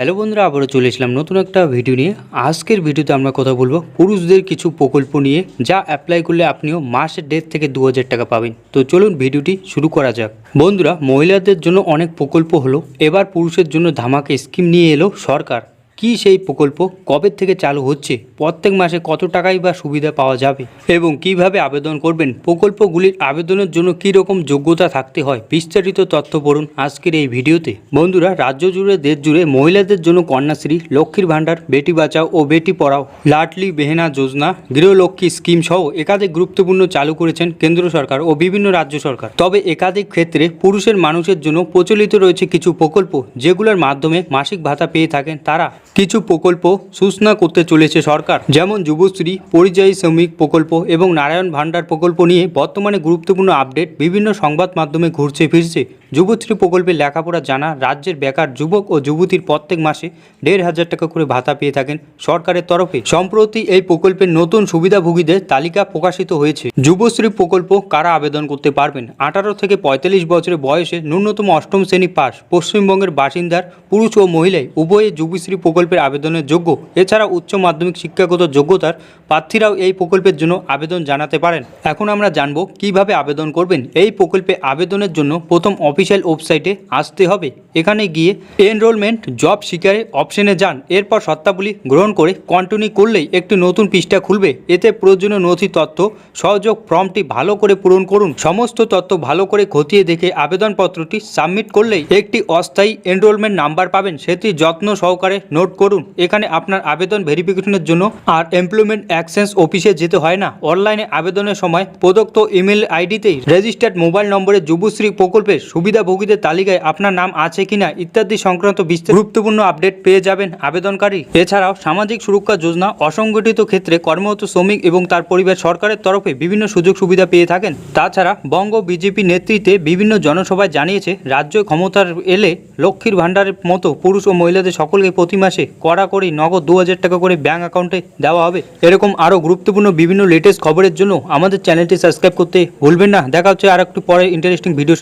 Hello বন্ধুরা, আবারও চলে এসলাম নতুন একটা ভিডিও নিয়ে। আজকের ভিডিওতে আমরা কথা বলব পুরুষদের কিছু প্রকল্প নিয়ে, যা অ্যাপ্লাই করলে আপনিও মাসের দেড় থেকে দু হাজার টাকা পাবেন। তো চলুন ভিডিওটি শুরু করা যাক। বন্ধুরা, মহিলাদের জন্য অনেক প্রকল্প হলো। এবার পুরুষের জন্য ধামাকে স্কিম নিয়ে এলো সরকার। কি সেই প্রকল্প? কবে থেকে চালু হচ্ছে? প্রত্যেক মাসে কত টাকাই বা সুবিধা পাওয়া যাবে? এবং কীভাবে আবেদন করবেন? প্রকল্পগুলির আবেদনের জন্য কী রকম যোগ্যতা থাকতে হয়? বিস্তারিত তথ্য পড়ুন আজকের এই ভিডিওতে। বন্ধুরা, রাজ্য জুড়ে, দেশ জুড়ে মহিলাদের জন্য কন্যাশ্রী, লক্ষ্মীর ভাণ্ডার, বেটি বাঁচাও ও বেটি পড়াও, লাটলি বেহেনা যোজনা, গৃহলক্ষ্মী স্কিম সহ একাধিক গুরুত্বপূর্ণ চালু করেছেন কেন্দ্র সরকার ও বিভিন্ন রাজ্য সরকার। তবে একাধিক ক্ষেত্রে পুরুষের মানুষের জন্য প্রচলিত রয়েছে কিছু প্রকল্প, যেগুলোর মাধ্যমে মাসিক ভাতা পেয়ে থাকেন তারা। কিছু প্রকল্প সূচনা করতে চলেছে সরকার। যেমন যুবশ্রী, পরিযায়ী শ্রমিক প্রকল্প এবং নারায়ণ ভাণ্ডার প্রকল্প নিয়ে বর্তমানে গুরুত্বপূর্ণ আপডেট বিভিন্ন সংবাদ মাধ্যমে ঘুরছে ফিরছে। যুবশ্রী প্রকল্পে লেখাপড়া জানা রাজ্যের বেকার যুবক ও যুবতীর প্রত্যেক মাসে দেড় হাজার টাকা করে ভাতা পেয়ে থাকেন সরকারের তরফে। সম্প্রতি এই প্রকল্পের নতুন সুবিধাভোগীদের তালিকা প্রকাশিত হয়েছে। যুবশ্রী প্রকল্প কারা আবেদন করতে পারবেন? আঠারো থেকে পঁয়তাল্লিশ বছরের বয়সে ন্যূনতম অষ্টম শ্রেণি পাস পশ্চিমবঙ্গের বাসিন্দার, পুরুষ ও মহিলায় উভয়ে যুবশ্রী প্রকল্পের আবেদনের যোগ্য। এছাড়া উচ্চ মাধ্যমিক শিক্ষাগত যোগ্যতার প্রার্থীরাও এই প্রকল্পের জন্য আবেদন জানাতে পারেন। এখন আমরা জানব কীভাবে আবেদন করবেন। এই প্রকল্পে আবেদনের জন্য প্রথম অফিসিয়াল ওয়েবসাইটে আসতে হবে। এখানে গিয়ে এনরোলমেন্ট জব শিকারে অপশনে যান। এরপর সত্তাবলী গ্রহণ করে কন্টিনিউ করলেই একটি নতুন পৃষ্ঠা খুলবে। এতে প্রয়োজনীয় নথি তথ্য, সহযোগ ফর্মটি ভালো করে পূরণ করুন। সমস্ত তথ্য ভালো করে খতিয়ে দেখে আবেদনপত্রটি সাবমিট করলেই একটি অস্থায়ী এনরোলমেন্ট নাম্বার পাবেন। সেটি যত্ন সহকারে নোট করুন। এখানে আপনার আবেদন ভেরিফিকেশনের জন্য আর এমপ্লয়মেন্ট অ্যাক্সেন্স অফিসে যেতে হয় না। অনলাইনে আবেদনের সময় প্রদত্ত ইমেল আইডিতেই রেজিস্টার্ড মোবাইল নম্বরে যুবশ্রী প্রকল্পের সুবিধাভোগীদের তালিকায় আপনার নাম আছে কিনা ইত্যাদি সংক্রান্ত বিস্তারিত গুরুত্বপূর্ণ আপডেট পেয়ে যাবেন আবেদনকারী। এছাড়াও সামাজিক সুরক্ষা যোজনা অসংগঠিত ক্ষেত্রে কর্মরত শ্রমিক এবং তার পরিবার সরকারের তরফে বিভিন্ন সুযোগ সুবিধা পেয়ে থাকেন। তাছাড়া বঙ্গ বিজেপি নেতৃত্বে বিভিন্ন জনসভায় জানিয়েছে, রাজ্য ক্ষমতার এলে লক্ষ্মীর ভাণ্ডারের মতো পুরুষ ও মহিলাদের সকলকে প্রতি মাসে কড়াকড়ি নগদ দু হাজার টাকা করে ব্যাঙ্ক অ্যাকাউন্টে দেওয়া হবে। এরকম আরও গুরুত্বপূর্ণ বিভিন্ন লেটেস্ট খবরের জন্য আমাদের চ্যানেলটি সাবস্ক্রাইব করতে ভুলবেন না। দেখা হচ্ছে আর একটু পরে ইন্টারেস্টিং ভিডিও